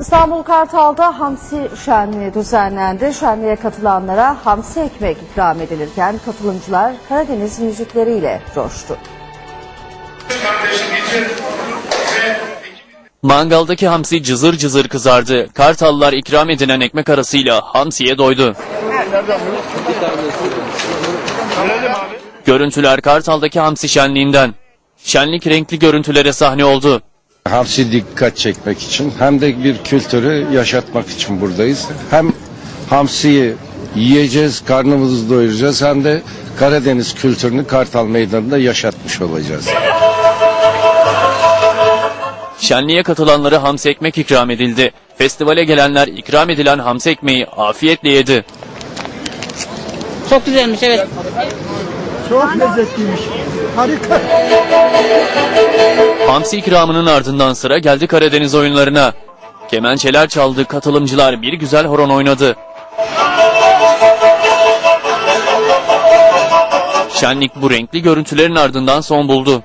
İstanbul Kartal'da hamsi şenliği düzenlendi. Şenliğe katılanlara hamsi ekmek ikram edilirken katılımcılar Karadeniz müzikleriyle coştu. Mangaldaki hamsi cızır cızır kızardı. Kartallılar ikram edilen ekmek arasıyla hamsiye doydu. Görüntüler Kartal'daki hamsi şenliğinden. Şenlik renkli görüntülere sahne oldu. Hamsi dikkat çekmek için hem de bir kültürü yaşatmak için buradayız. Hem hamsiyi yiyeceğiz, karnımızı doyuracağız hem de Karadeniz kültürünü Kartal Meydanı'nda yaşatmış olacağız. Şenliğe katılanlara hamsi ekmek ikram edildi. Festivale gelenler ikram edilen hamsi ekmeği afiyetle yedi. Çok güzelmiş evet. Çok lezzetliymiş. Harika. Hamsi ikramının ardından sıra geldi Karadeniz oyunlarına. Kemençeler çaldı, katılımcılar bir güzel horon oynadı. Şenlik bu renkli görüntülerin ardından son buldu.